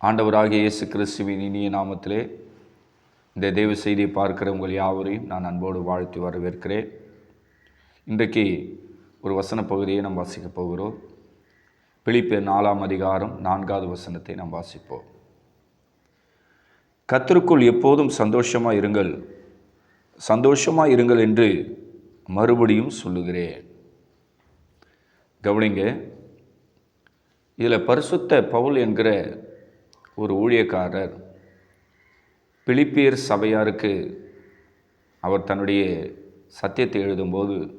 ஆண்டவராகிய இயேசு கிறிஸ்துவின் இனிய நாமத்திலே இந்த தேவ செய்தியை பார்க்கிற உங்கள் யாவரையும் நான் அன்போடு வாழ்த்தி வரவேற்கிறேன். இன்றைக்கு ஒரு வசன பகுதியை நாம் வாசிக்கப் போகிறோம். பிலிப்பியர் நாலாம் அதிகாரம் நான்காவது வசனத்தை நாம் வாசிப்போம். கத்தருக்குள் எப்போதும் சந்தோஷமாக இருங்கள். சந்தோஷமாக இருங்கள் என்று மறுபடியும் சொல்லுகிறேன். கவனிங்க இதில் பரிசுத்த பவுல் என்கிற ஒரு ஊழியக்காரர் பிலிப்பியர் சபையாருக்கு அவர் தன்னுடைய சத்தியத்தை எழுதும்போது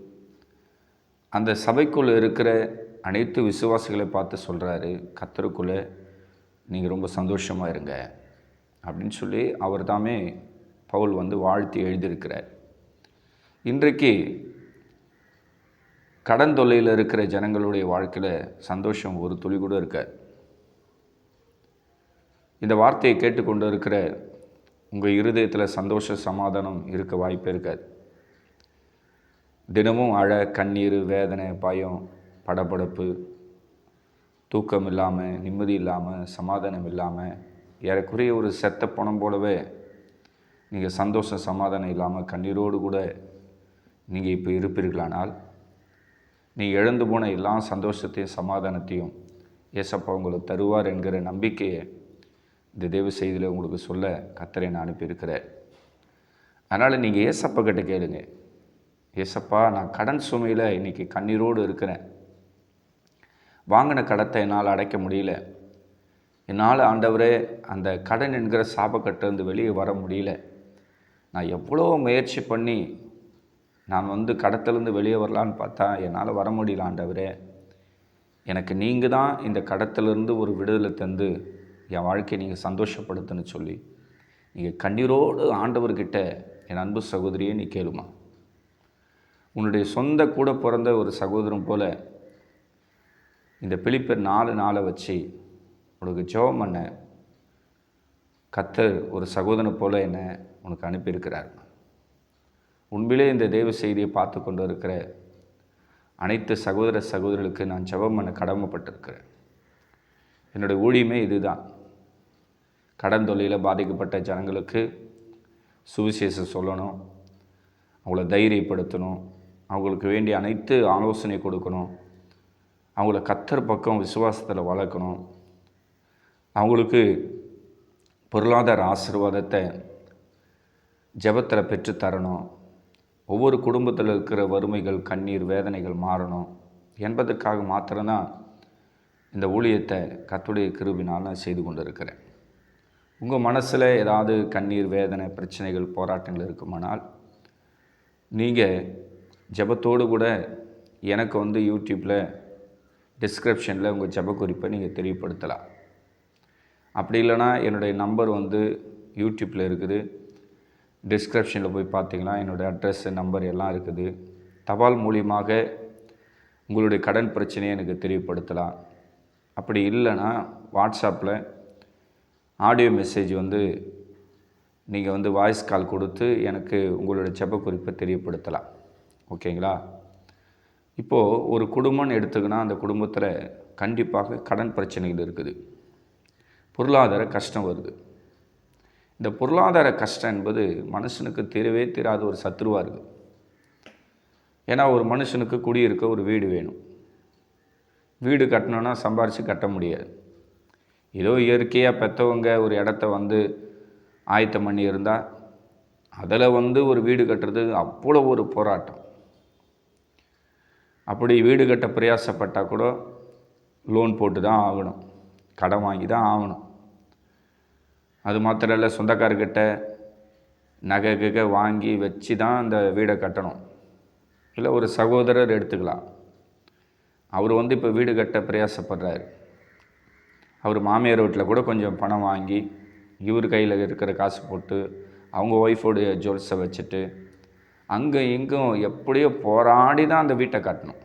அந்த சபைக்குள்ளே இருக்கிற அனைத்து விசுவாசிகளை பார்த்து சொல்கிறாரு கத்தருக்குள்ளே நீங்கள் ரொம்ப சந்தோஷமாக இருங்க. அப்படின்னு சொல்லி அவர் தாமே பவுல் வந்து வாழ்த்தி எழுதியிருக்கிறார். இன்றைக்கு கடன் தொல்லையில் இருக்கிற ஜனங்களுடைய வாழ்க்கையில் சந்தோஷம் ஒரு துளி கூட இருக்காது. இந்த வார்த்தையை கேட்டுக்கொண்டு இருக்கிற உங்கள் இருதயத்தில் சந்தோஷ சமாதானம் இருக்க வாய்ப்பே இருக்காது. தினமும் அழ கண்ணீர் வேதனை பயம் படபடப்பு தூக்கம் இல்லாமல் நிம்மதி இல்லாமல் சமாதானம் இல்லாமல் ஏறக்குறைய ஒரு செத்த பணம் போலவே நீங்கள் சந்தோஷம் சமாதானம் இல்லாமல் கண்ணீரோடு கூட நீங்கள் இப்போ இருப்பீர்களானால் நீங்கள் இழந்து போன எல்லா சந்தோஷத்தையும் சமாதானத்தையும் ஏசப்பா உங்களுக்கு தருவார் என்கிற நம்பிக்கையை இந்த தேவ செய்தியில் உங்களுக்கு சொல்ல கத்தரை நான் அனுப்பியிருக்கிறார் அதனால் நீங்கள் ஏசப்பா கிட்ட கேளுங்க. ஏசப்பா நான் கடன் சுமையில் இன்றைக்கி கண்ணீரோடு இருக்கிறேன். வாங்கின கடத்தை என்னால் அடைக்க முடியல. என்னால் ஆண்டவரே அந்த கடன் என்கிற சாபக்கட்டிலிருந்து வெளியே வர முடியல. நான் எவ்வளோ முயற்சி பண்ணி நான் வந்து கடத்திலேருந்து வெளியே வரலான்னு பார்த்தா என்னால் வர முடியல ஆண்டவரே. எனக்கு நீங்கள் தான் இந்த கடத்திலிருந்து ஒரு விடுதலை தந்து என் வாழ்க்கையை நீங்கள் சந்தோஷப்படுத்துன்னு சொல்லி நீங்கள் கண்ணீரோடு ஆண்டவர்கிட்ட என் அன்பு சகோதரியே நீ கேளுமா? உன்னுடைய சொந்த கூட பிறந்த ஒரு சகோதரன் போல் இந்த பிலிப்பர் நாலு நாளை வச்சு உனக்கு ஜோம் பண்ண கத்தர் ஒரு சகோதரன் போல் என்னை உனக்கு அனுப்பியிருக்கிறார். உண்மையிலே இந்த தேவ செய்தியை பார்த்து கொண்டு இருக்கிற அனைத்து சகோதர சகோதரர்களுக்கு நான் ஜபம் பண்ண கடமைப்பட்டிருக்கிறேன். என்னுடைய ஊழியமே இதுதான். கடன் தொல்லையில் பாதிக்கப்பட்ட ஜனங்களுக்கு சுவிசேஷம் சொல்லணும். அவங்கள தைரியப்படுத்தணும். அவங்களுக்கு வேண்டிய அனைத்து ஆலோசனை கொடுக்கணும். அவங்கள கத்தர் பக்கம் விசுவாசத்தில் வளர்க்கணும். அவங்களுக்கு பொருளாதார ஆசீர்வாதத்தை ஜபத்தில் பெற்றுத்தரணும் ஒவ்வொரு குடும்பத்தில் இருக்கிற வறுமைகள் கண்ணீர் வேதனைகள் மாறணும். என்பதற்காக மாத்திரம்தான் இந்த ஊழியத்தை கத்துடைய கிருபினால் நான் செய்து கொண்டு இருக்கிறேன் உங்கள் மனசில் ஏதாவது கண்ணீர் வேதனை பிரச்சனைகள் போராட்டங்கள் இருக்குமானால் நீங்கள் ஜபத்தோடு கூட எனக்கு வந்து யூடியூப்பில் டிஸ்கிரிப்ஷனில் உங்கள் ஜப குறிப்பை நீங்கள் தெரியப்படுத்தலாம். அப்படி இல்லைனா என்னுடைய நம்பர் வந்து யூடியூப்பில் இருக்குது. டிஸ்கிரிப்ஷனில் போய் பார்த்தீங்கன்னா என்னுடைய அட்ரஸ் நம்பர் எல்லாம் இருக்குது. தபால் மூலியமாக உங்களுடைய கடன் பிரச்சனையை எனக்கு தெரியப்படுத்தலாம். அப்படி இல்லைன்னா வாட்ஸ்அப்பில் ஆடியோ மெசேஜ் வந்து நீங்கள் வந்து வாய்ஸ் கால் கொடுத்து எனக்கு உங்களுடைய செப்பக்குறிப்பை குறிப்பை தெரியப்படுத்தலாம். ஓகேங்களா? இப்போது ஒரு குடும்பம்னு எடுத்துக்கினா அந்த குடும்பத்தில் கண்டிப்பாக கடன் பிரச்சனைகள் இருக்குது. பொருளாதார கஷ்டம் வருது. இந்த பொருளாதார கஷ்டம் என்பது மனுஷனுக்கு தெரியவே தெரியாத ஒரு சத்ருவாக இருக்குது ஏன்னா ஒரு மனுஷனுக்கு குடியிருக்க ஒரு வீடு வேணும். வீடு கட்டணுன்னா சம்பாரித்து கட்ட முடியாது. ஏதோ இயற்கையாக பெற்றவங்க ஒரு இடத்த வந்து ஆயத்தம் பண்ணி இருந்தால் அதில் வந்து ஒரு வீடு கட்டுறது அவ்வளோ ஒரு போராட்டம். அப்படி வீடு கட்ட பிரயாசப்பட்டால் கூட லோன் போட்டு தான் ஆகணும். கடன் வாங்கி தான் ஆகணும். அது மாத்திரம் இல்லை சொந்தக்காரர்கிட்ட நகை கிகை வாங்கி வச்சு தான் அந்த வீடை கட்டணும். இல்லை ஒரு சகோதரர் எடுத்துக்கலாம். அவர் வந்து இப்போ வீடு கட்ட பிரயாசப்படுறாரு. அவர் மாமியார் வீட்டில் கூட கொஞ்சம் பணம் வாங்கி இவர் கையில் இருக்கிற காசு போட்டு அவங்க ஒய்ஃபோடைய ஜுவல்ஸை வச்சுட்டு அங்கே இங்கும் எப்படியோ போராடி தான் அந்த வீட்டை கட்டணும்.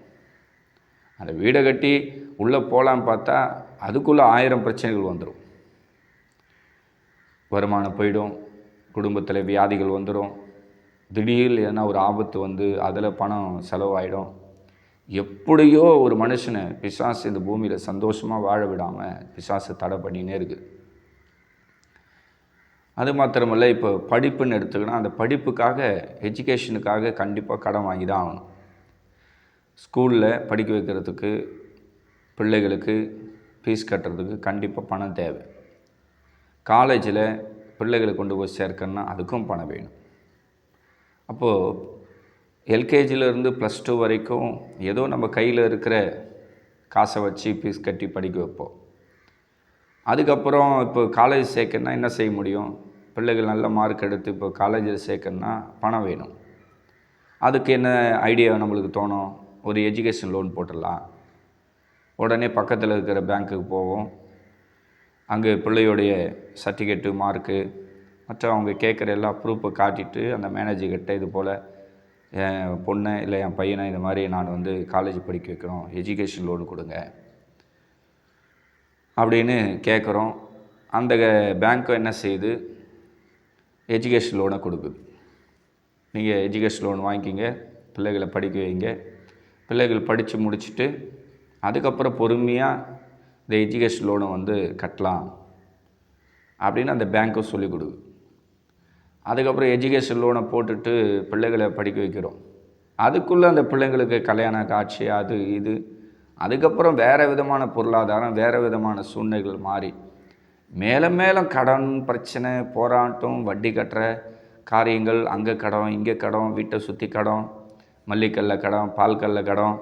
அந்த வீடை கட்டி உள்ளே போகலான்னு பார்த்தா அதுக்குள்ளே ஆயிரம் பிரச்சனைகள் வந்துடும். வருமானம் போயிடும் குடும்பத்தில் வியாதிகள் வந்துடும் திடீர் எதனா ஒரு ஆபத்து வந்து அதில் பணம் செலவாயிடும். எப்படியோ ஒரு மனுஷனை பிசாசு இந்த பூமியில் சந்தோஷமாக வாழ விடாமல் பிசாசு தடை பண்ணினே இருக்குது அது மாத்திரமல்ல இப்போ படிப்புன்னு எடுத்துக்கினா அந்த படிப்புக்காக எஜுகேஷனுக்காக கண்டிப்பாக கடன் வாங்கி தான் ஆகணும். ஸ்கூலில் படிக்க வைக்கிறதுக்கு பிள்ளைகளுக்கு ஃபீஸ் கட்டுறதுக்கு கண்டிப்பாக பணம் தேவை. காலேஜில் பிள்ளைகளை கொண்டு போய் சேர்க்கணுன்னா அதுக்கும் பணம் வேணும். அப்போது எல்கேஜிலேருந்து ப்ளஸ் டூ வரைக்கும் ஏதோ நம்ம கையில் இருக்கிற காசை வச்சு ஃபீஸ் கட்டி படிக்க வைப்போம். அதுக்கப்புறம் இப்போ காலேஜ் சேர்க்கணுன்னா என்ன செய்ய முடியும்? பிள்ளைகள் நல்ல மார்க் எடுத்து இப்போ காலேஜில் சேர்க்கணுன்னா பணம் வேணும். அதுக்கு என்ன ஐடியா நம்மளுக்கு தோணும்? ஒரு எஜுகேஷன் லோன் போட்டுடலாம். உடனே பக்கத்தில் இருக்கிற பேங்க்குக்கு போவோம். அங்கே பிள்ளையுடைய சர்டிஃபிகேட்டு மார்க்கு மற்ற அவங்க கேட்குற எல்லா ப்ரூஃபை காட்டிட்டு அந்த மேனேஜர்கிட்ட இது போல் என் பொண்ணை இல்லை என் பையனை இந்த மாதிரி நான் வந்து காலேஜ் படிக்க வைக்கிறோம் எஜுகேஷன் லோன் கொடுங்க அப்படின்னு கேட்குறோம். அந்த பேங்க்கும் என்ன செய்யுது? எஜுகேஷன் லோனை கொடுக்குது. நீங்கள் எஜுகேஷன் லோன் வாங்கிக்கிங்க பிள்ளைகளை படிக்க வைங்க. பிள்ளைகள் படித்து முடிச்சுட்டு அதுக்கப்புறம் பொறுமையாக இந்த எஜுகேஷன் லோனை வந்து கட்டலாம் அப்படின்னு அந்த பேங்க்கும் சொல்லிக் கொடுக்குது. அதுக்கப்புறம் எஜுகேஷன் லோனை போட்டுட்டு பிள்ளைகளை படிக்க வைக்கிறோம். அதுக்குள்ளே அந்த பிள்ளைங்களுக்கு கல்யாண காட்சி அது இது. அதுக்கப்புறம் வேறு விதமான பொருளாதாரம் வேறு விதமான சூழ்நிலைகள் மாறி. மேலே மேலும் கடன் பிரச்சனை போராட்டம் வட்டி கட்டுற காரியங்கள் அங்கே கடன் இங்கே கடன் வீட்டை சுற்றி கடன் மல்லிக்கல்ல கடன் பால்கல்ல கடன்.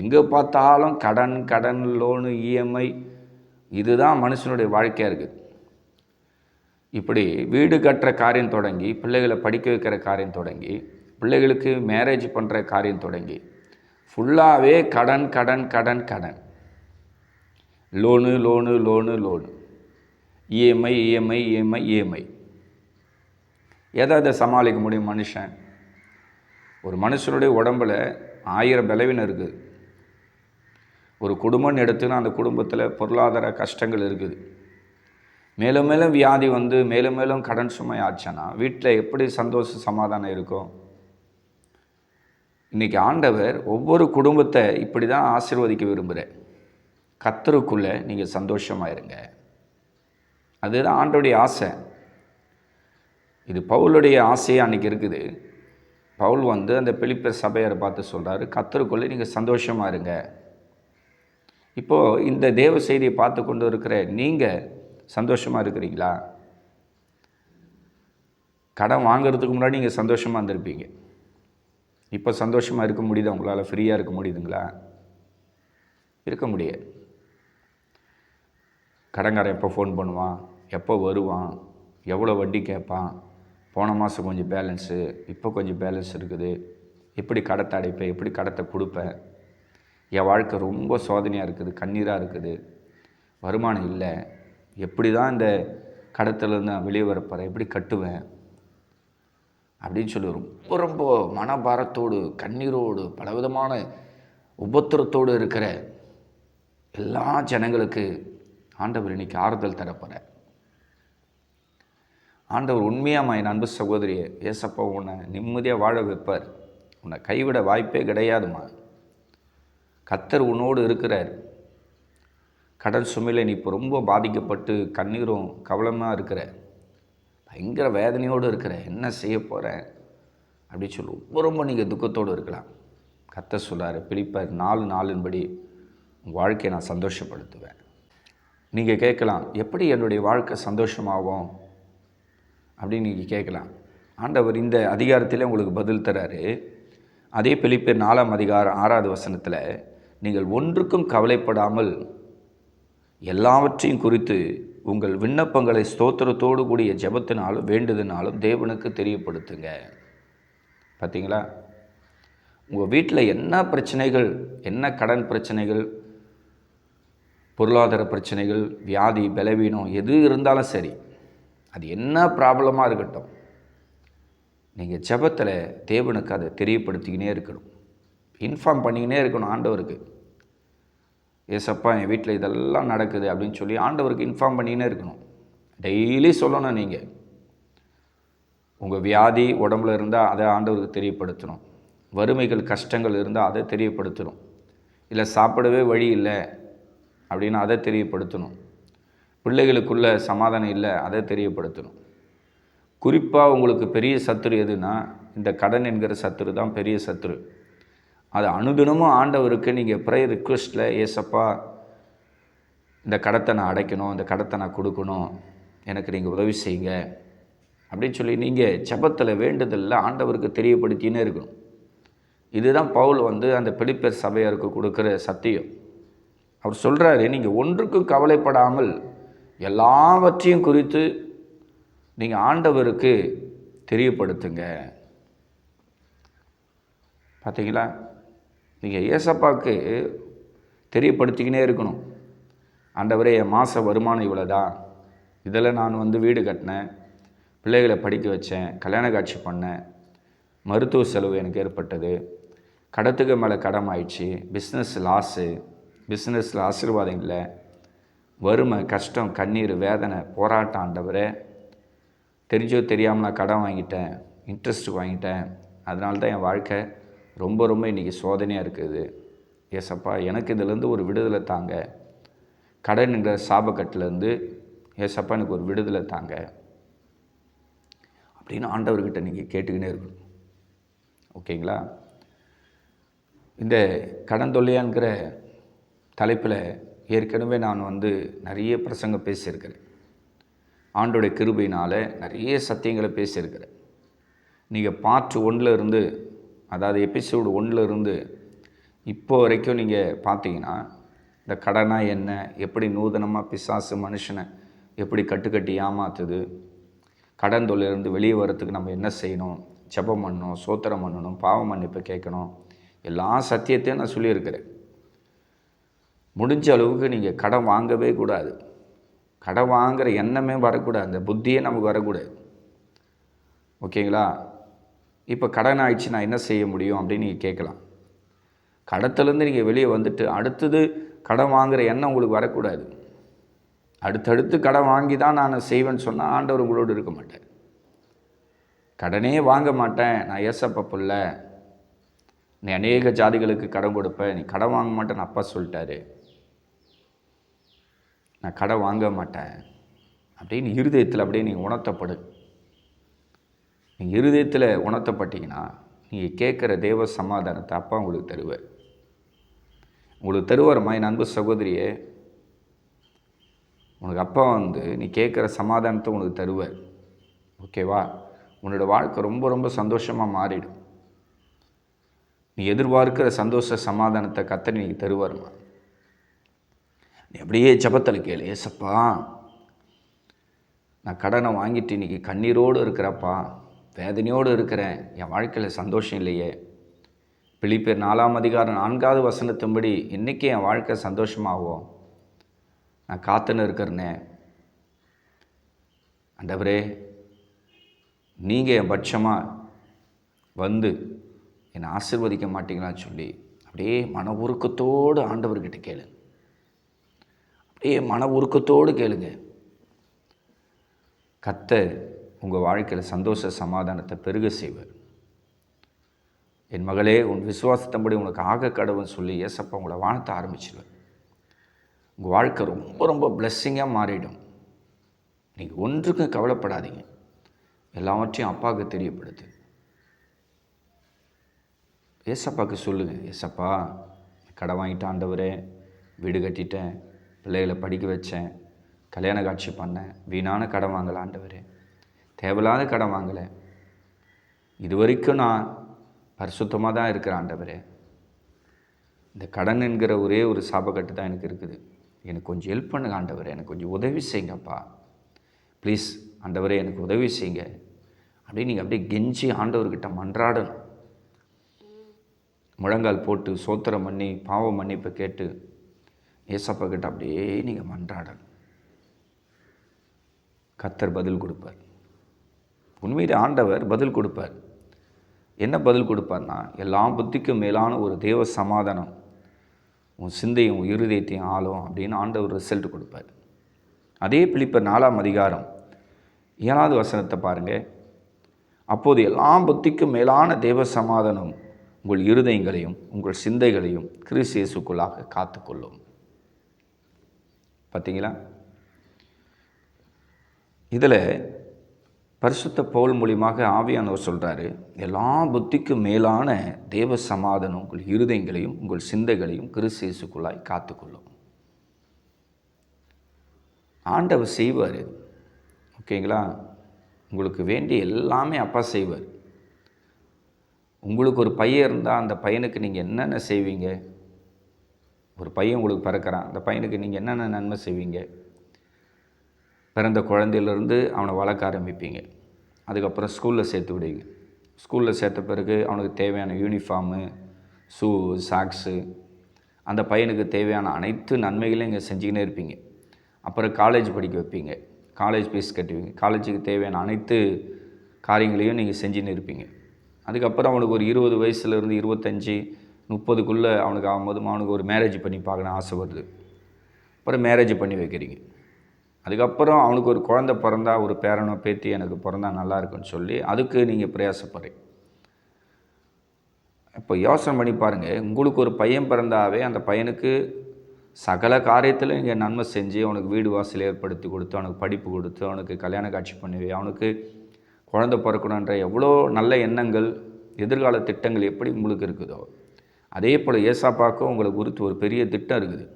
எங்கே பார்த்தாலும் கடன் கடன் லோனு இஎம்ஐ இதுதான் மனுஷனுடைய வாழ்க்கையாக இருக்குது இப்படி வீடு கட்டுற காரியம் தொடங்கி பிள்ளைகளை படிக்க வைக்கிற காரியம் தொடங்கி பிள்ளைகளுக்கு மேரேஜ் பண்ணுற காரியம் தொடங்கி ஃபுல்லாகவே கடன் கடன் கடன் கடன். Loan loan loan loan. EMI EMI EMI EMI. எதை அதை சமாளிக்க முடியும் மனுஷன்? ஒரு மனுஷனுடைய உடம்பில் ஆயிரம் பலவீனம் இருக்குது ஒரு குடும்பம்னு எடுத்துன்னா அந்த குடும்பத்தில் பொருளாதார கஷ்டங்கள் இருக்குது. மேலும் மேலும் வியாதி வந்து மேலும் மேலும் கடன் சுமை ஆச்சுன்னா வீட்டில் எப்படி சந்தோஷ சமாதானம் இருக்கும் இன்றைக்கி ஆண்டவர் ஒவ்வொரு குடும்பத்தை இப்படி தான் ஆசீர்வதிக்க விரும்புகிறேன் கத்தருக்குள்ளே நீங்கள் சந்தோஷமாக இருங்க. அதுதான் ஆண்டோடைய ஆசை. இது பவுலுடைய ஆசையாக அன்றைக்கி இருக்குது. பவுல் வந்து அந்த பிலிப்பர் சபையரை பார்த்து சொல்கிறாரு கத்தருக்குள்ளே நீங்கள் சந்தோஷமாக இருங்க. இப்போது இந்த தேவ செய்தியை பார்த்து கொண்டு இருக்கிற நீங்கள் சந்தோஷமாக இருக்கிறீங்களா? கடன் வாங்குறதுக்கு முன்னாடி நீங்கள் சந்தோஷமாக இருந்திருப்பீங்க. இப்போ சந்தோஷமாக இருக்க முடியுதா? உங்களால் ஃப்ரீயாக இருக்க முடியுதுங்களா? இருக்க முடியாது. கடங்காரன் எப்போ ஃபோன் பண்ணுவான்? எப்போ வருவான்? எவ்வளோ வட்டி கேட்பான்? போன மாதம் கொஞ்சம் பேலன்ஸு இப்போ கொஞ்சம் பேலன்ஸ் இருக்குது. எப்படி கடத்தை அடைப்பேன் எப்படி கடத்தை கொடுப்பேன் என் வாழ்க்கை ரொம்ப சோதனையாக இருக்குது கண்ணீராக இருக்குது. வருமானம் இல்லை. எப்படி தான் இந்த கடத்திலேருந்து நான் வெளியே வரப்போகிறேன் எப்படி கட்டுவேன்? அப்படின்னு சொல்லி ரொம்ப ரொம்ப மனபாரத்தோடு கண்ணீரோடு பலவிதமான உபத்திரத்தோடு இருக்கிற எல்லா ஜனங்களுக்கு ஆண்டவர் இன்னைக்கு ஆறுதல் தரப்போகிறார் ஆண்டவர் உண்மையாக என் அன்பு சகோதரியை ஏசப்பா உன்னை நிம்மதியாக வாழ வைப்பார். உன்னை கைவிட வாய்ப்பே கிடையாதுமா கத்தர் உன்னோடு இருக்கிறார். கடன் சுமையில் நீ இப்போ ரொம்ப பாதிக்கப்பட்டு கண்ணீரும் கவலமாக இருக்கிற பயங்கர வேதனையோடு இருக்கிற என்ன செய்ய போகிறேன் அப்படின்னு சொல்லி ரொம்ப ரொம்ப நீங்கள் துக்கத்தோடு இருக்கலாம். கத்த சொல்லார் பிலிப்பர் நாலு நாளின்படி உங்கள் வாழ்க்கையை நான் சந்தோஷப்படுத்துவேன். நீங்கள் கேட்கலாம் எப்படி என்னுடைய வாழ்க்கை சந்தோஷமாகும்? அப்படின்னு நீங்கள் கேட்கலாம். ஆண்டவர் இந்த அதிகாரத்திலே உங்களுக்கு பதில் தராரு. அதே பிலிப்பர் நாலாம் அதிகாரம் ஆறாவது வசனத்தில் நீங்கள் ஒன்றுக்கும் கவலைப்படாமல் எல்லாவற்றையும் குறித்து உங்கள் விண்ணப்பங்களை ஸ்தோத்திரத்தோடு கூடிய ஜெபத்தினாலும் வேண்டுதனாலும் தேவனுக்கு தெரியப்படுத்துங்க. பார்த்தீங்களா உங்கள் வீட்டில் என்ன பிரச்சனைகள் என்ன கடன் பிரச்சனைகள் பொருளாதார பிரச்சனைகள் வியாதி பலவீனம் எது இருந்தாலும் சரி அது என்ன ப்ராப்ளமாக இருக்கட்டும் நீங்கள் ஜெபத்தில் தேவனுக்கு அதை தெரியப்படுத்திக்கினே இருக்கணும். இன்ஃபார்ம் பண்ணிக்கினே இருக்கணும் ஆண்டவருக்கு. ஏசப்பா என் வீட்டில் இதெல்லாம் நடக்குது அப்படின்னு சொல்லி ஆண்டவருக்கு இன்ஃபார்ம் பண்ணினே இருக்கணும். டெய்லி சொல்லணும் நீங்கள் உங்கள் வியாதி உடம்புல இருந்தால் அதை ஆண்டவருக்கு தெரியப்படுத்தணும். வறுமைகள் கஷ்டங்கள் இருந்தால் அதை தெரியப்படுத்தணும். இல்லை சாப்பிடவே வழி இல்லை அப்படின்னு அதை தெரியப்படுத்தணும். பிள்ளைகளுக்குள்ள சமாதானம் இல்லை அதை தெரியப்படுத்தணும். குறிப்பாக உங்களுக்கு பெரிய சத்துரு எதுனா இந்த கடன் என்கிற சத்துரு தான் பெரிய சத்துரு. அது அனுதினமும் ஆண்டவருக்கு நீங்கள் ப்ரேயர் ரிக்வெஸ்ட்டில் ஏசப்பா இந்த கடத்தை நான் அடைக்கணும் இந்த கடத்தை நான் கொடுக்கணும் எனக்கு நீங்கள் உதவி செய்யுங்க. அப்படின்னு சொல்லி நீங்கள் செபத்தில் வேண்டுதலில் ஆண்டவருக்கு தெரியப்படுத்தினே இருக்கணும். இதுதான் பவுல் வந்து அந்த பிடிப்பர் சபையாருக்கு கொடுக்குற சத்தியம். அவர் சொல்கிறாரு நீங்கள் ஒன்றுக்கும் கவலைப்படாமல் எல்லாவற்றையும் குறித்து நீங்கள் ஆண்டவருக்கு தெரியப்படுத்துங்க. பார்த்தீங்களா நீங்கள் ஏசப்பாவுக்கு தெரியப்படுத்திக்கினே இருக்கணும். ஆண்டவரே என் மாத வருமானம் இவ்வளோதான் இதில் நான் வந்து வீடு கட்டினேன். பிள்ளைகளை படிக்க வச்சேன். கல்யாண காட்சி பண்ணேன். மருத்துவ செலவு எனக்கு ஏற்பட்டது. கடத்துக்கு மேலே கடன் ஆயிடுச்சு. பிஸ்னஸ் லாஸு பிஸ்னஸில் ஆசீர்வாதம் இல்லை. வறுமை கஷ்டம் கண்ணீர் வேதனை போராட்டம் ஆண்டவரே. தெரிஞ்சோ தெரியாமல் நான் கடன் வாங்கிட்டேன். இன்ட்ரெஸ்ட் வாங்கிட்டேன். அதனால தான் என் வாழ்க்கை ரொம்ப ரொம்ப இன்றைக்கி சோதனையாக இருக்குது. ஏசப்பா எனக்கு இதிலேருந்து ஒரு விடுதலை தாங்க. கடனுங்கிற சாபக்கட்டிலேருந்து ஏசப்பா எனக்கு ஒரு விடுதலை தாங்க. அப்படின்னு ஆண்டவர்கிட்ட நீங்கள் கேட்டுக்கினே இருக்கணும். ஓகேங்களா? இந்த கடன் தொல்லையான்கிற தலைப்பில் ஏற்கனவே நான் வந்து நிறைய பிரசங்கம் பேசியிருக்கிறேன். ஆண்டோடைய கிருபையினால் நிறைய சத்தியங்களை பேசியிருக்கிறேன். நீங்கள் பார்ட் ஒன்றில் இருந்து அதாவது எபிசோடு ஒன்றிலிருந்து இப்போ வரைக்கும் நீங்கள் பார்த்தீங்கன்னா இந்த கடனா என்ன எப்படி நூதனமாக பிசாசு மனுஷனை எப்படி கட்டுக்கட்டி ஏமாத்துது கடன் தொழிலிருந்து வெளியே வரத்துக்கு நம்ம என்ன செய்யணும் ஜெபம் பண்ணணும் சோத்திரம் பண்ணணும் பாவ மன்னிப்பு கேட்கணும் எல்லா சத்தியத்தையும் நான் சொல்லியிருக்கிறேன். முடிஞ்ச அளவுக்கு நீங்கள் கடன் வாங்கவே கூடாது. கடன் வாங்குகிற எண்ணமே வரக்கூடாது. அந்த புத்தியே நமக்கு வரக்கூடாது. ஓகேங்களா? இப்போ கடன் ஆயிடுச்சு நான் என்ன செய்ய முடியும் அப்படின்னு நீங்கள் கேட்கலாம். கடத்துலேருந்து நீங்கள் வெளியே வந்துட்டு அடுத்தது கடன் வாங்குகிற எண்ணம் உங்களுக்கு வரக்கூடாது. அடுத்தடுத்து கடன் வாங்கி தான் நான் செய்வேன்னு சொன்னால் ஆண்டவர் உங்களோடு இருக்க மாட்டேன் கடனே வாங்க மாட்டேன் நான் ஏசப்ப புள்ள. நீ அநேக ஜாதிகளுக்கு கடன் கொடுப்பேன் நீ கடன் வாங்க மாட்டேன்னு அப்பா சொல்லிட்டாரு. நான் கடன் வாங்க மாட்டேன் அப்படின்னு இருதயத்தில் அப்படியே நீங்கள் உணர்த்தப்படு. நீங்கள் இருதயத்தில் உணர்த்தப்பட்டீங்கன்னா நீங்கள் கேட்குற தேவ சமாதானத்தை அப்பா உங்களுக்கு தருவார். உங்களுக்கு தருவாரம்மா என் அன்பு சகோதரியே. உனக்கு அப்பா வந்து நீ கேட்குற சமாதானத்தை உனக்கு தருவார். ஓகேவா உன்னோட வாழ்க்கை ரொம்ப ரொம்ப சந்தோஷமாக மாறிடும். நீ எதிர்பார்க்கிற சந்தோஷ சமாதானத்தை கத்தனை நீ தருவாருமா நீ அப்படியே ஜபத்தில் கேளு ஏசப்பா நான் கடனை வாங்கிட்டு இன்றைக்கி கண்ணீரோடு இருக்கிறப்பா வேதனையோடு இருக்கிறேன். என் வாழ்க்கையில் சந்தோஷம் இல்லையே. பிலிப்பேர் நாலாம் அதிகாரம் நான்காவது வசனத்தின்படி இன்றைக்கி என் வாழ்க்கை சந்தோஷமாகும்? நான் காத்துன்னு இருக்கிறனே. அண்டவரே நீங்கள் என் பட்சமாக வந்து என்னை ஆசிர்வதிக்க மாட்டீங்களான்னு சொல்லி அப்படியே மன உருக்கத்தோடு ஆண்டவர்கிட்ட கேளுங்க அப்படியே மன உருக்கத்தோடு கேளுங்க. கத்த உங்கள் வாழ்க்கையில் சந்தோஷ சமாதானத்தை பெருக செய்வார். என் மகளே உன் விசுவாசத்தம்படி உனக்கு ஆக கடவுன்னு சொல்லி ஏசப்பா உங்களை வாழ்த்த ஆரம்பிச்சிடுவார் உங்கள் வாழ்க்கை ரொம்ப ரொம்ப பிளெஸ்ஸிங்காக மாறிடும். நீங்கள் ஒன்றுக்கும் கவலைப்படாதீங்க. எல்லாவற்றையும் அப்பாவுக்கு தெரியப்படுத்து. ஏசப்பாவுக்கு சொல்லுங்கள் ஏசப்பா கடை வாங்கிட்டேன் ஆண்டவரே வீடு கட்டிட்டேன் பிள்ளைகளை படிக்க வச்சேன் கல்யாண காட்சி பண்ணேன் வீணான கடன் வாங்கலை ஆண்டவரே. தேவையில்லாத கடன் வாங்கலை. இது வரைக்கும் நான் பரிசுத்தமாக தான் இருக்கிறேன் ஆண்டவரே. இந்த கடன் என்கிற ஒரே ஒரு சாபக்கட்டு தான் எனக்கு இருக்குது. எனக்கு கொஞ்சம் ஹெல்ப் பண்ணுங்க ஆண்டவரே. எனக்கு கொஞ்சம் உதவி செய்யுங்கப்பா ப்ளீஸ் ஆண்டவரே எனக்கு உதவி செய்யுங்க. அப்படியே நீங்கள் அப்படியே கெஞ்சி ஆண்டவர்கிட்ட மன்றாடணும். முழங்கால் போட்டு சோத்திரம் பண்ணி பாவ மன்னிப்பை கேட்டு ஏசப்பா கிட்ட அப்படியே நீங்கள் மன்றாடணும். கத்தர் பதில் கொடுப்பார். உண்மையிலே ஆண்டவர் பதில் கொடுப்பார். என்ன பதில் கொடுப்பார்னா எல்லா புத்திக்கும் மேலான ஒரு தேவ சமாதானம் உன் சிந்தையும் உன் இருதயத்தையும் ஆளும் அப்படின்னு ஆண்டவர் ரிசல்ட் கொடுப்பார். அதே பிலிப்பர் நாலாம் அதிகாரம் ஏழாவது வசனத்தை பாருங்கள் அப்போது எல்லா புத்திக்கும் மேலான தேவ சமாதானம் உங்கள் இருதயங்களையும் உங்கள் சிந்தைகளையும் கிறிஸ்தியேசுக்குள்ளாக காத்துக்கொள்ளும். பார்த்தீங்களா இதில் பரிசுத்த பவுல் மூலியமாக ஆவியானவர் சொல்கிறாரு எல்லா புத்திக்கும் மேலான தேவ சமாதானம் உங்கள் இருதயங்களையும் உங்கள் சிந்தைகளையும் கிறிஸ்தேசுக்குள்ளாய் காத்துக்கொள்ளும். ஆண்டவர் செய்வார். ஓகேங்களா? உங்களுக்கு வேண்டிய எல்லாமே அப்பா செய்வார். உங்களுக்கு ஒரு பையன் இருந்தால் அந்த பையனுக்கு நீங்கள் என்னென்ன செய்வீங்க? ஒரு பையன் உங்களுக்கு பிறக்கிறான் அந்த பையனுக்கு நீங்கள் என்னென்ன நன்மை செய்வீங்க? பிறந்த குழந்தையிலேருந்து அவனை வளர்க்க ஆரம்பிப்பீங்க. அதுக்கப்புறம் ஸ்கூலில் சேர்த்து விடுவீங்க. ஸ்கூலில் சேர்த்த பிறகு அவனுக்கு தேவையான யூனிஃபார்மு ஷூ சாக்ஸு அந்த பையனுக்கு தேவையான அனைத்து நன்மைகளையும் இங்கே செஞ்சுக்கினே இருப்பீங்க. அப்புறம் காலேஜ் படிக்க வைப்பீங்க. காலேஜ் ஃபீஸ் கட்டுவீங்க. காலேஜுக்கு தேவையான அனைத்து காரியங்களையும் நீங்கள் செஞ்சுன்னு இருப்பீங்க. அதுக்கப்புறம் அவனுக்கு ஒரு இருபது வயசுலேருந்து இருபத்தஞ்சி முப்பதுக்குள்ளே அவனுக்கு ஆகும்போது அவனுக்கு ஒரு மேரேஜ் பண்ணி பார்க்கணும் ஆசை வருது. அப்புறம் மேரேஜ் பண்ணி வைக்கிறீங்க. அதுக்கப்புறம் அவனுக்கு ஒரு குழந்த பிறந்தா ஒரு பேரனோ பேத்தி எனக்கு பிறந்தா நல்லா இருக்குன்னு சொல்லி அதுக்கு நீங்கள் பிரயாசப்படுறீங்க. இப்போ யோசனை பண்ணி பாருங்கள் உங்களுக்கு ஒரு பையன் பிறந்தாவே அந்த பையனுக்கு சகல காரியத்தில் நீங்கள் நன்மை செஞ்சு அவனுக்கு வீடு வாசல் ஏற்படுத்தி கொடுத்து அவனுக்கு படிப்பு கொடுத்து அவனுக்கு கல்யாண காட்சி பண்ணுவி அவனுக்கு குழந்த பிறக்கணுன்ற எவ்வளோ நல்ல எண்ணங்கள் எதிர்கால திட்டங்கள் எப்படி உங்களுக்கு இருக்குதோ அதே போல் ஏசாப்பாக்கும் உங்களுக்கு குறித்து ஒரு பெரிய திட்டம் இருக்குது.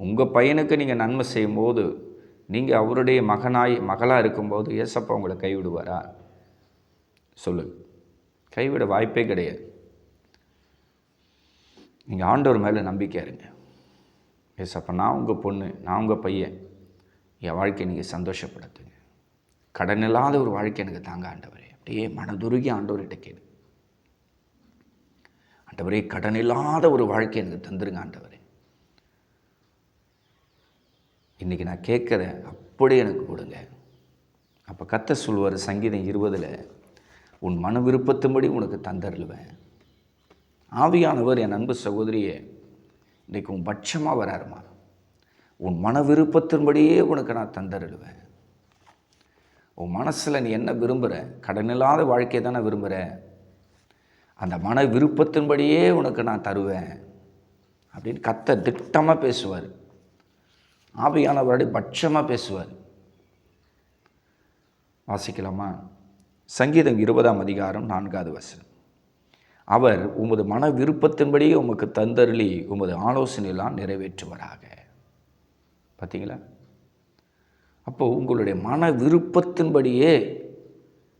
உங்கள் பையனுக்கு நீங்கள் நன்மை செய்யும்போது நீங்கள் அவருடைய மகனாய் மகளாக இருக்கும்போது ஏசப்பா உங்களை கைவிடுவாரா? சொல்லு. கைவிட வாய்ப்பே கிடையாது. நீங்கள் ஆண்டவர் மேலே நம்பிக்கை இருங்க. ஏசப்பா நான் உங்கள் பொண்ணு நான் உங்கள் பையன். என் வாழ்க்கையை நீங்கள் சந்தோஷப்படுத்துங்க. கடன் இல்லாத ஒரு வாழ்க்கை எனக்கு தாங்க ஆண்டவரே. அப்படியே மனதுருகி ஆண்டவர்கிட்ட கேடு ஆண்டவரே கடன் இல்லாத ஒரு வாழ்க்கை எனக்கு தந்துருங்க ஆண்டவரே. இன்றைக்கி நான் கேட்குறேன் அப்படி எனக்கு கொடுங்க. அப்போ கத்த சொல்வார் சங்கீதம் இருபதில் உன் மன விருப்பத்தின்படி உனக்கு தந்தருளுவேன். ஆவியானவர் என் அன்பு சகோதரியே இன்றைக்கு உன் பட்சமாக வராருமா? உன் மன விருப்பத்தின்படியே உனக்கு நான் தந்தருளுவேன். உன் மனசில் நீ என்ன விரும்புகிற கடனில்லாத வாழ்க்கையை தானே விரும்புகிற அந்த மன விருப்பத்தின்படியே உனக்கு நான் தருவேன். அப்படின்னு கத்த திட்டமாக பேசுவார். ஆவியானவருடைய பட்சமாக பேசுவார். வாசிக்கலாமா? சங்கீதம் இருபதாம் அதிகாரம் நான்காவது வசனம். அவர் உமது மன விருப்பத்தின்படியே உமக்கு தந்தருளி உமது ஆலோசனையெல்லாம் நிறைவேற்றுவராக. பார்த்தீங்களா அப்போது உங்களுடைய மன விருப்பத்தின்படியே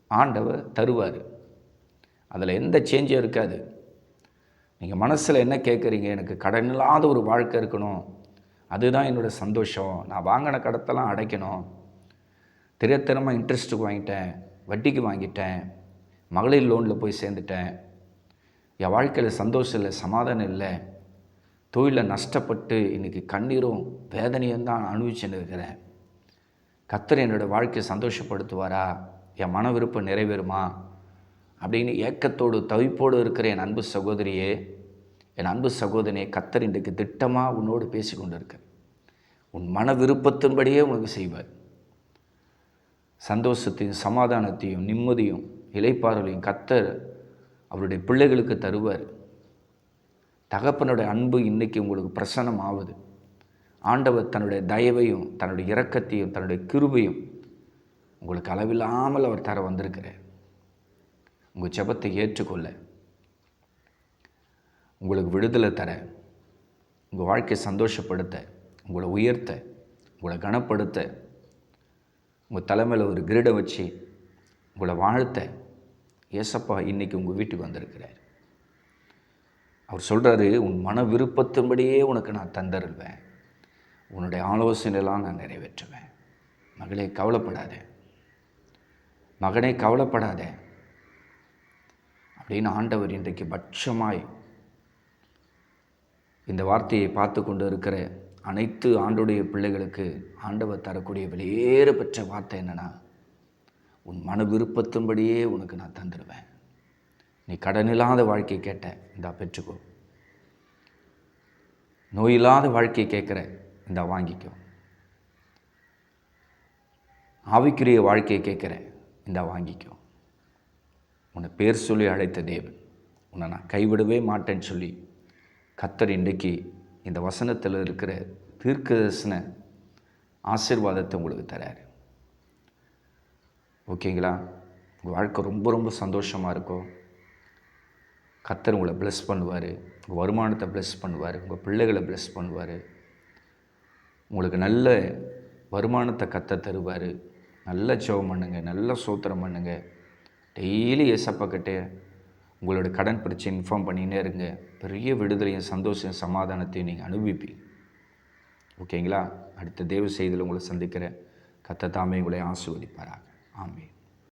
ஆண்டவர் தருவார். அதில் எந்த சேஞ்சும் இருக்காது. நீங்கள் மனசில் என்ன கேட்குறீங்க எனக்கு கடன் இல்லாத ஒரு வாழ்க்கை இருக்கணும். அதுதான் என்னோடய சந்தோஷம். நான் வாங்கின கடத்தெல்லாம் அடைக்கணும். திரைத்தனமாக இன்ட்ரெஸ்ட்டுக்கு வாங்கிட்டேன் வட்டிக்கு வாங்கிட்டேன் மகளிர் லோனில் போய் சேர்ந்துட்டேன். என் வாழ்க்கையில் சந்தோஷம் இல்லை சமாதானம் இல்லை. தொழிலில் நஷ்டப்பட்டு இன்றைக்கி கண்ணீரும் வேதனையும் தான் அனுபவிச்சுன்னு இருக்கிறேன். கத்தர் என்னோடய வாழ்க்கையை சந்தோஷப்படுத்துவாரா? என் மன விருப்பம் நிறைவேறுமா? அப்படின்னு ஏக்கத்தோடு தவிப்போடு இருக்கிற என் அன்பு சகோதரியே என் அன்பு சகோதரனே கத்தர் இன்றைக்கு திட்டமாக உன்னோடு பேசி கொண்டு இருக்க உன் மன விருப்பத்தின்படியே உனக்கு செய்வார். சந்தோஷத்தையும் சமாதானத்தையும் நிம்மதியும் இலைப்பாறலையும் கத்தர் அவருடைய பிள்ளைகளுக்கு தருவார். தகப்பனுடைய அன்பு இன்றைக்கி உங்களுக்கு பிரசனம் ஆகுது ஆண்டவர் தன்னுடைய தயவையும் தன்னுடைய இரக்கத்தையும் தன்னுடைய கிருபையும் உங்களுக்கு அளவில்லாமல் அவர் தர வந்திருக்கிறார். உங்கள் செபத்தை ஏற்றுக்கொள்ள உங்களுக்கு விடுதலை தர உங்கள் வாழ்க்கையை சந்தோஷப்படுத்த உங்களை உயர்த்த உங்களை கனப்படுத்த உங்கள் தலைமையில் ஒரு கிரீடம் வச்சு உங்களை வாழ்த்த ஏசப்பா இன்றைக்கி உங்கள் வீட்டுக்கு வந்திருக்கிறார். அவர் சொல்கிறாரு உன் மன விருப்பத்தின்படியே உனக்கு நான் தந்தருள்வேன். உன்னுடைய ஆலோசனையெல்லாம் நான் நிறைவேற்றுவேன். மகளே கவலைப்படாத. மகனே கவலைப்படாத. அப்படின்னு ஆண்டவர் இன்றைக்கு பட்சமாய் இந்த வார்த்தையை பார்த்து கொண்டு இருக்கிற அனைத்து ஆண்டுடைய பிள்ளைகளுக்கு ஆண்டவர் தரக்கூடிய வெளியேற பெற்ற வார்த்தை என்னென்னா உன் மன விருப்பத்தின்படியே உனக்கு நான் தந்துடுவேன் நீ கடனில்லாத வாழ்க்கை கேட்ட இந்தா பெற்றுக்கோ. நோயில்லாத வாழ்க்கை கேட்குற இந்தா வாங்கிக்கோ. ஆவிக்குரிய வாழ்க்கையை கேட்குற இந்தா வாங்கிக்கோ. உன்னை பேர் சொல்லி அழைத்த தேவன் உன்னை நான் கைவிடவே மாட்டேன்னு சொல்லி கத்தர் இன்றைக்கு இந்த வசனத்தில் இருக்கிற தீர்க்கதர்சன ஆசீர்வாதத்தை உங்களுக்கு தராரு. ஓகேங்களா? உங்கள் வாழ்க்கை ரொம்ப ரொம்ப சந்தோஷமாக இருக்கும். கத்தர் உங்களை ப்ளஸ் பண்ணுவார். உங்கள் வருமானத்தை ப்ளஸ் பண்ணுவார். உங்கள் பிள்ளைகளை ப்ளஸ் பண்ணுவார். உங்களுக்கு நல்ல வருமானத்தை கத்த தருவார். நல்ல ஜெபம் பண்ணுங்கள் நல்ல சோத்திரம் பண்ணுங்கள் டெய்லி ஏசப்பாக்கிட்டே உங்களோட கடன் பிரச்சனை இன்ஃபார்ம் பண்ணினே இருங்க. பெரிய விடுதலையும் சந்தோஷம் சமாதானத்தையும் நீங்கள் அனுபவிப்பீங்க. ஓகேங்களா அடுத்த தேவ செய்தியில் உங்களை சந்திக்கிற கத்த தாமே உங்களை ஆசீர்வதிப்பாராக. ஆமென்.